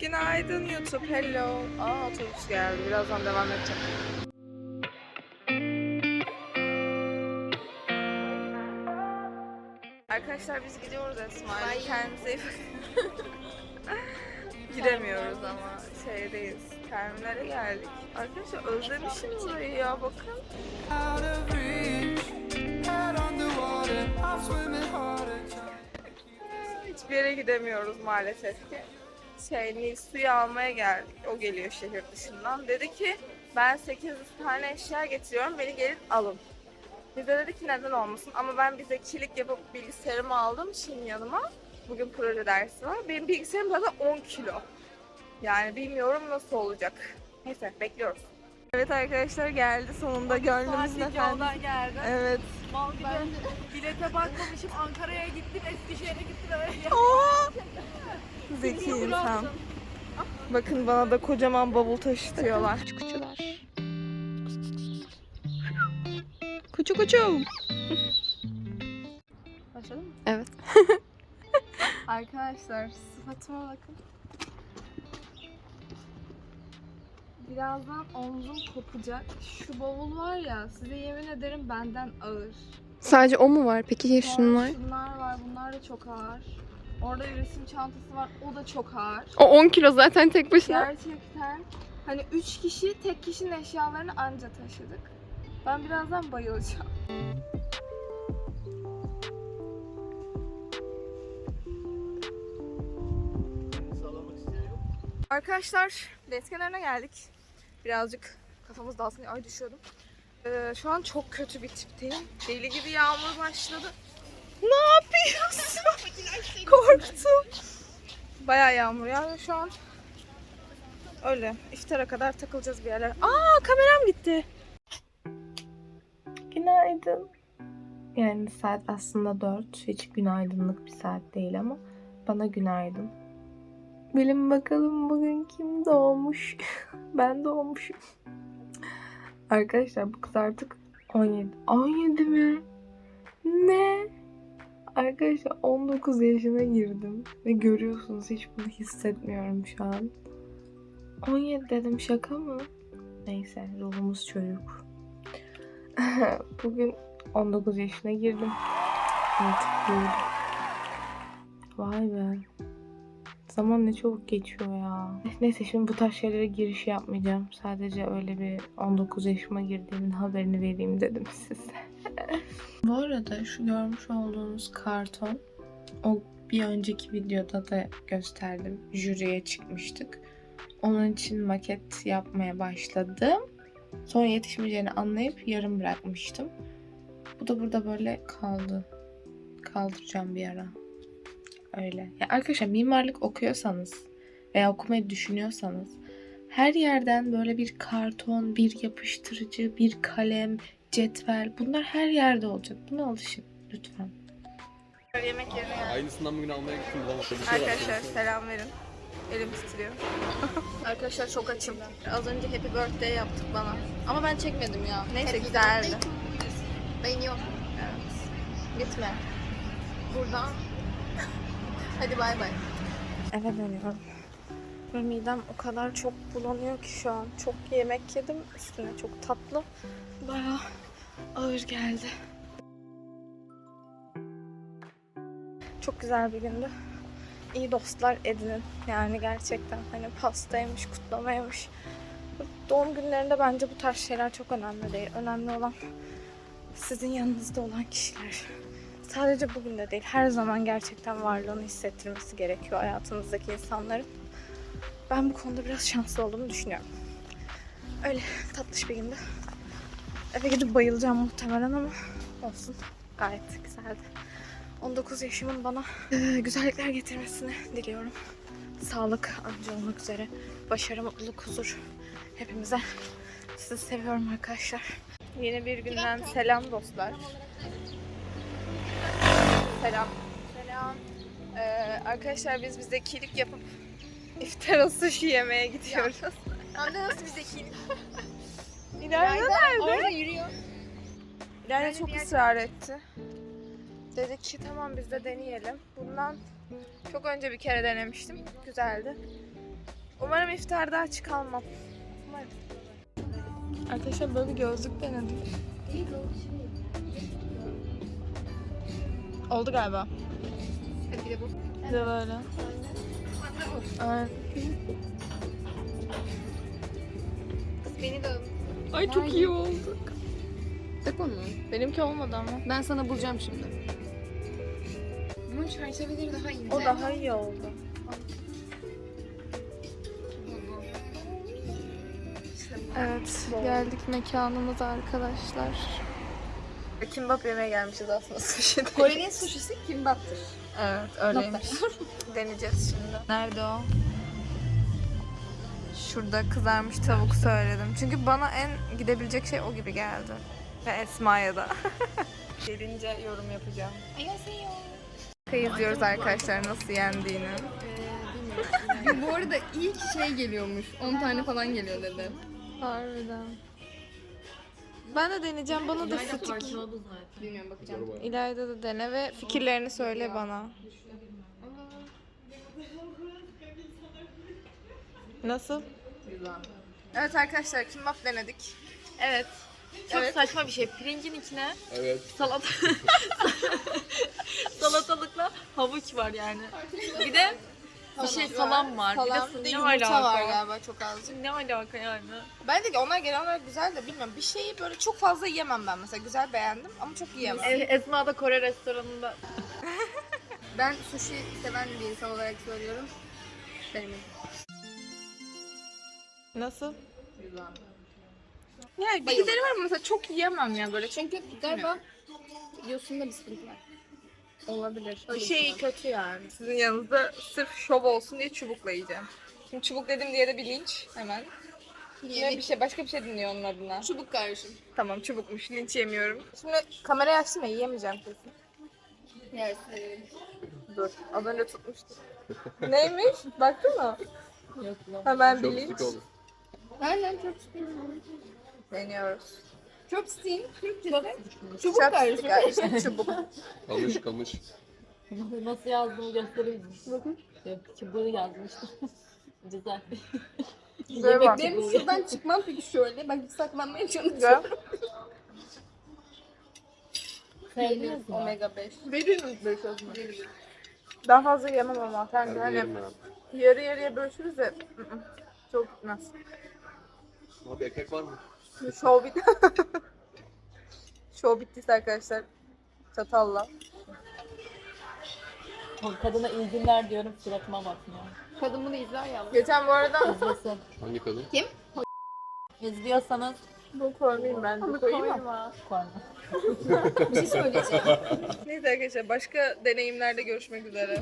Günaydın YouTube. Hello. Aa otobüs geldi. Birazdan devam edeceğim. Arkadaşlar biz gidiyoruz Esma. ile. Kendinize iyi bakın. Gidemiyoruz ama şeydeyiz. Terminale geldik. Arkadaşlar özlemişim burayı ya bakın. Hiçbir yere gidemiyoruz maalesef ki. Şey, Nil suyu almaya geldik. O geliyor şehir dışından. Dedi ki ben 800 tane eşya getiriyorum. Beni gelin alın. Biz de dedik ki neden olmasın. Ama ben bir zekilik yapıp bilgisayarımı aldım şimdi yanıma. Bugün proje dersi var. Benim bilgisayarım zaten 10 kilo. Yani bilmiyorum nasıl olacak. Neyse bekliyoruz. Evet arkadaşlar geldi sonunda gönlümüzün efendisi. geldim. Evet. Mal gibi bilete bakmamışım. Ankara'ya gittim, Eskişehir'e gittim. öyle. Oha! Zeki insan. Bakın bana da kocaman bavul taşıtıyorlar. Kuçular. Kuçu kuçu. Başladın mı? Evet. Arkadaşlar sıfatıma bakın. Birazdan omzum kopacak. Şu bavul var ya size yemin ederim benden ağır. Sadece o mu var? Peki ya Sonra şunlar? Şunlar var bunlar da çok ağır. Orada bir resim çantası var o da çok ağır. O 10 kilo zaten tek başına. Gerçekten hani üç kişi tek kişinin eşyalarını anca taşıdık. Ben birazdan bayılacağım. Arkadaşlar deniz kenarına geldik. Birazcık kafamız dağılsın diye ay düşüyordum. Ee, şu an çok kötü bir tipteyim. Deli gibi yağmur başladı. Ne yapıyorsun? Korktum. Bayağı yağmur yağıyor şu an. Öyle. İftara kadar takılacağız bir yerler. Aa kameram gitti. Günaydın. Yani saat aslında 4. Hiç günaydınlık bir saat değil ama bana günaydın. Bilin bakalım bugün kim doğmuş? ben doğmuşum. Arkadaşlar bu kız artık 17. 17 mi? Ne? Arkadaşlar 19 yaşına girdim. Ve görüyorsunuz hiç bunu hissetmiyorum şu an. 17 dedim şaka mı? Neyse ruhumuz çocuk. Bugün 19 yaşına girdim. Artık büyüdüm. Vay be. Zaman ne çabuk geçiyor ya. Neyse şimdi bu tarz şeylere giriş yapmayacağım. Sadece öyle bir 19 yaşıma girdiğimin haberini vereyim dedim size. bu arada şu görmüş olduğunuz karton o bir önceki videoda da gösterdim. Jüriye çıkmıştık. Onun için maket yapmaya başladım. Sonra yetişmeyeceğini anlayıp yarım bırakmıştım. Bu da burada böyle kaldı. Kaldıracağım bir ara. Öyle. Ya arkadaşlar mimarlık okuyorsanız veya okumayı düşünüyorsanız her yerden böyle bir karton, bir yapıştırıcı, bir kalem, cetvel bunlar her yerde olacak. Buna alışın lütfen. Yemek yerine. Aynısından bugün almaya gittim bulamadım. Şey. Arkadaşlar selam verin. Elim titriyor. Arkadaşlar çok açım. Az önce happy birthday yaptık bana. Ama ben çekmedim ya. Neyse güzeldi. Beğeniyorum. Evet. Gitme. Buradan. Hadi bay bay. Eve dönüyorum. Midem o kadar çok bulanıyor ki şu an. Çok yemek yedim. Üstüne çok tatlı. Bayağı ağır geldi. Çok güzel bir gündü. İyi dostlar edinin. Yani gerçekten hani pastaymış, kutlamaymış. Doğum günlerinde bence bu tarz şeyler çok önemli değil. Önemli olan sizin yanınızda olan kişiler. Sadece bugün de değil, her zaman gerçekten varlığını hissettirmesi gerekiyor hayatınızdaki insanların. Ben bu konuda biraz şanslı olduğumu düşünüyorum. Öyle tatlış bir gündü. Eve gidip bayılacağım muhtemelen ama olsun. Gayet güzeldi. 19 yaşımın bana eee, güzellikler getirmesini diliyorum. Sağlık anca olmak üzere. Başarı, mutluluk, huzur hepimize. Sizi seviyorum arkadaşlar. Yeni bir günden selam dostlar. Selam. Selam. Ee, arkadaşlar biz bir zekilik yapıp iftara sushi yemeye gidiyoruz. Hem de nasıl bir zekilik. Nerede? Orada yürüyor. İleride çok ısrar etti. Dedik ki tamam biz de deneyelim. Bundan çok önce bir kere denemiştim. Güzeldi. Umarım iftarda aç kalmam. Umarım. Arkadaşlar böyle bir gözlük denedim. Oldu galiba. Bir de böyle. Aynen. Beni de Ay çok iyi oldu. Tak onu. Benimki olmadı ama. Ben sana bulacağım şimdi. Bunun çerçeveleri daha ince. O daha iyi oldu. Evet, geldik mekanımıza arkadaşlar. Kimbap yemeye gelmişiz aslında sushi değil. Kore'nin suşisi kimbaptır. Evet, öyleymiş. Deneyeceğiz şimdi. Nerede o? Şurada kızarmış tavuk söyledim. Çünkü bana en gidebilecek şey o gibi geldi. Ve Esma'ya da. Gelince yorum yapacağım. izliyoruz arkadaşlar nasıl yendiğini. Bu arada ilk şey geliyormuş. 10 tane falan geliyor dedi. Harbiden. Ben de deneyeceğim. Bana da stick. Bilmiyorum bakacağım. İlayda da dene ve fikirlerini söyle bana. Nasıl? Evet arkadaşlar kimbap denedik. Evet. Çok Evet. saçma bir şey. Pirincin içine Evet. salat salatalıkla havuç var yani. Bir de bir şey salam var. Salam, bir de, ne yumurta alaka? var galiba çok azıcık. Ne alaka yani? Bence de onlar genel olarak güzel de bilmiyorum. Bir şeyi böyle çok fazla yiyemem ben mesela. Güzel beğendim ama çok yiyemem. E, Esma da Kore restoranında. Ben sushi seven bir insan olarak söylüyorum. Benim. Nasıl? Yani bilgileri var ama mesela çok yiyemem ya böyle. Çünkü galiba yosunda bir sıkıntı var. Olabilir. Bir şey kötü yani. Sizin yanınızda sırf şov olsun diye çubukla yiyeceğim. Şimdi çubuk dedim diye de bir linç hemen. Yine bir şey başka bir şey dinliyor onun adına. Çubuk kardeşim. Tamam çubukmuş linç yemiyorum. Şimdi kamerayı açtım ya yiyemeyeceğim kesin. Yersin. Dur az önce tutmuştum. Neymiş? Baktın mı? Yok Hemen bir Çok linç. sık oldu. Aynen çok istiyorum. Deniyoruz. Chopstick'in Türkçesi Çubuk kardeşim. işte çubuk. Kamış kamış. Nasıl yazdığımı göstereyim? Bakın. Çubuğu yazmıştım. Güzel. Böyle bak. Benim şuradan çıkmam peki şöyle. Bak hiç saklanmaya çalışıyorum. Sevdiniz mi? Omega 5. Veririz beş o zaman. Daha fazla yemem ama. Sen de Ben hani ben. yarı yarıya bölüşürüz de. ı-ı, Çok gitmez. Abi ekmek var mı? Show bit. Show bittiyse arkadaşlar. Çatalla. O kadına iyi günler diyorum suratıma bakmıyor. Kadın bunu izler ya. Geçen bu arada İzlesin. Hangi kadın? İzliyorsanız bu koymayayım ben de koyayım mı? koyma. Bir şey söyleyeceğim. Neyse arkadaşlar başka deneyimlerde görüşmek üzere.